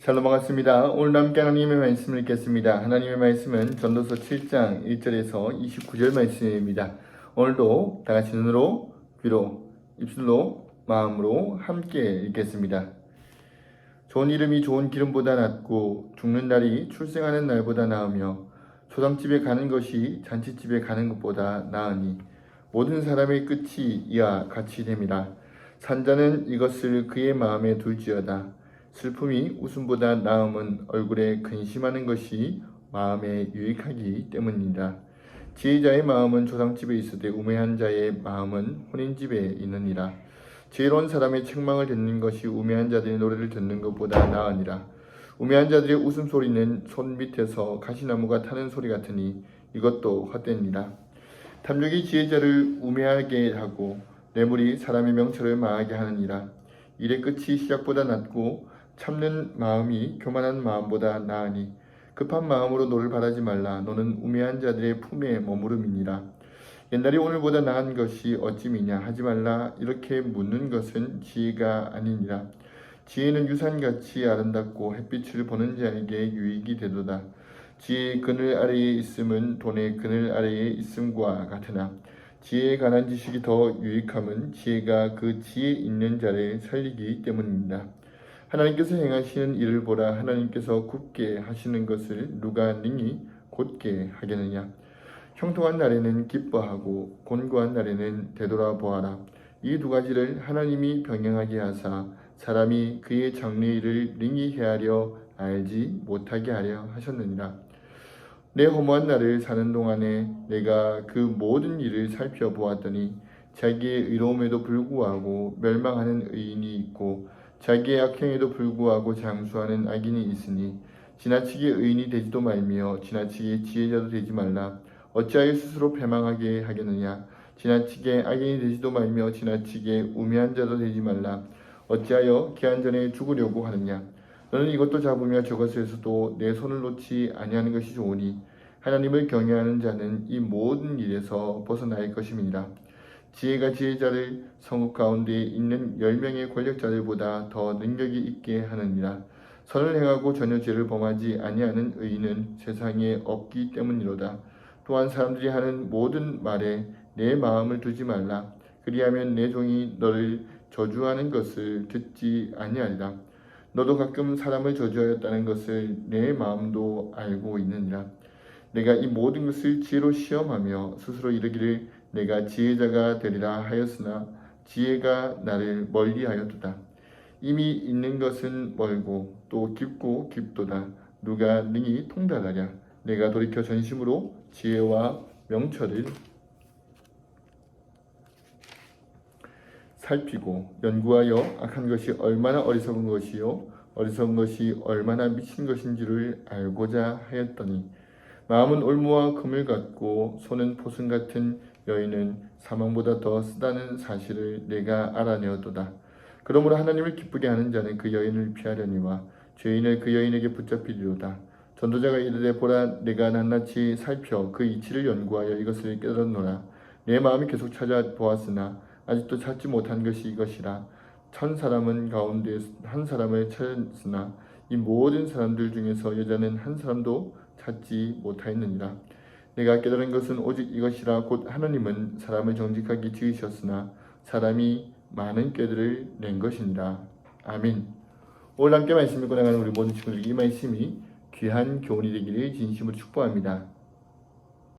샬롬 반갑습니다. 오늘 함께 하나님의 말씀을 읽겠습니다. 하나님의 말씀은 전도서 7장 1절에서 29절 말씀입니다. 오늘도 다 같이 눈으로, 귀로, 입술로, 마음으로 함께 읽겠습니다. 좋은 이름이 좋은 기름보다 낫고 죽는 날이 출생하는 날보다 나으며 초상집에 가는 것이 잔치집에 가는 것보다 나으니 모든 사람의 끝이 이와 같이 됨이라. 산자는 이것을 그의 마음에 둘지어다. 슬픔이 웃음보다 나음은 얼굴에 근심하는 것이 마음에 유익하기 때문이다. 지혜자의 마음은 조상집에 있으되 우매한 자의 마음은 혼인집에 있느니라. 지혜로운 사람의 책망을 듣는 것이 우매한 자들의 노래를 듣는 것보다 나으니라. 우매한 자들의 웃음소리는 손 밑에서 가시나무가 타는 소리 같으니 이것도 헛되니라. 탐욕이 지혜자를 우매하게 하고 뇌물이 사람의 명철을 망하게 하느니라. 일의 끝이 시작보다 낫고 참는 마음이 교만한 마음보다 나으니 급한 마음으로 너를 바라지 말라. 너는 우매한 자들의 품에 머무름이니라. 옛날이 오늘보다 나은 것이 어찌미냐? 하지 말라. 이렇게 묻는 것은 지혜가 아니니라. 지혜는 유산같이 아름답고 햇빛을 보는 자에게 유익이 되도다. 지혜의 그늘 아래에 있음은 돈의 그늘 아래에 있음과 같으나 지혜에 관한 지식이 더 유익함은 지혜가 그 지혜 있는 자를 살리기 때문입니다. 하나님께서 행하시는 일을 보라. 하나님께서 굳게 하시는 것을 누가 능히 곧게 하겠느냐? 형통한 날에는 기뻐하고 곤고한 날에는 되돌아보아라. 이 두 가지를 하나님이 병행하게 하사 사람이 그의 장래 일을 능히 헤아려 알지 못하게 하려 하셨느니라. 내 허무한 날을 사는 동안에 내가 그 모든 일을 살펴보았더니 자기의 의로움에도 불구하고 멸망하는 의인이 있고 자기의 악행에도 불구하고 장수하는 악인이 있으니 지나치게 의인이 되지도 말며 지나치게 지혜자도 되지 말라. 어찌하여 스스로 패망하게 하겠느냐? 지나치게 악인이 되지도 말며 지나치게 우매한 자도 되지 말라. 어찌하여 기한 전에 죽으려고 하느냐? 너는 이것도 잡으며 저것에서도 내 손을 놓지 아니하는 것이 좋으니 하나님을 경외하는 자는 이 모든 일에서 벗어날 것임이니라 지혜가 지혜자를 성읍 가운데 있는 열 명의 권력자들보다 더 능력이 있게 하느니라. 선을 행하고 전혀 죄를 범하지 아니하는 의인은 세상에 없기 때문이로다. 또한 사람들이 하는 모든 말에 내 마음을 두지 말라. 그리하면 내 종이 너를 저주하는 것을 듣지 아니하리라. 너도 가끔 사람을 저주하였다는 것을 내 마음도 알고 있느니라. 내가 이 모든 것을 지혜로 시험하며 스스로 이르기를 내가 지혜자가 되리라 하였으나 지혜가 나를 멀리하였도다. 이미 있는 것은 멀고 또 깊고 깊도다. 누가 능히 통달하랴. 내가 돌이켜 전심으로 지혜와 명철을 살피고 연구하여 악한 것이 얼마나 어리석은 것이요 어리석은 것이 얼마나 미친 것인지를 알고자 하였더니 마음은 올무와 금을 같고 손은 포승 같은 여인은 사망보다 더 쓰다는 사실을 내가 알아내었도다. 그러므로 하나님을 기쁘게 하는 자는 그 여인을 피하려니와 죄인을 그 여인에게 붙잡히리로다. 전도자가 이르되 보라 내가 낱낱이 살펴 그 이치를 연구하여 이것을 깨달았노라. 내 마음이 계속 찾아보았으나 아직도 찾지 못한 것이 이것이라. 천 사람은 가운데 한 사람을 찾았으나 이 모든 사람들 중에서 여자는 한 사람도 찾지 못하였느니라. 내가 깨달은 것은 오직 이것이라 곧 하나님은 사람을 정직하게 지으셨으나 사람이 많은 꾀들을 낸 것이니라. 아멘. 오늘 함께 말씀 읽고 나가는 우리 모든 친구들에게 이 말씀이 귀한 교훈이 되기를 진심으로 축복합니다.